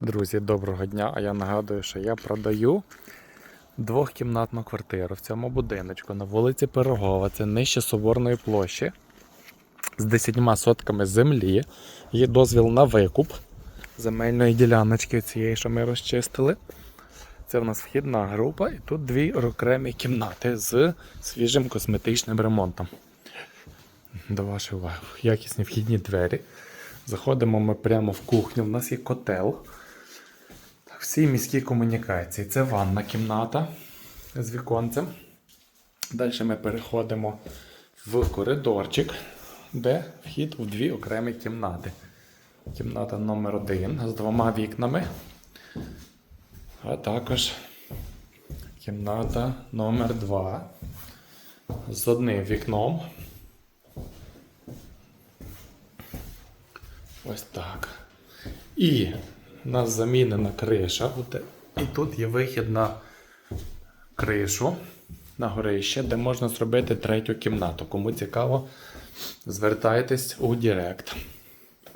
Друзі, доброго дня! А я нагадую, що я продаю двохкімнатну квартиру в цьому будиночку на вулиці Пирогова. Це нижче Соборної площі з 10 сотками землі. Є дозвіл на викуп земельної діляночки цієї, що ми розчистили. Це в нас вхідна група, і тут дві окремі кімнати з свіжим косметичним ремонтом. До вашої уваги, якісні вхідні двері. Заходимо ми прямо в кухню. У нас є котел. Всі міські комунікації. Це ванна кімната з віконцем. Далі ми переходимо в коридорчик, де вхід у дві окремі кімнати. Кімната номер один з двома вікнами. А також кімната номер 2 з одним вікном. Ось так. І у нас замінена криша. І тут є вихід на кришу на горище, де можна зробити третю кімнату. Кому цікаво, звертайтесь у Директ.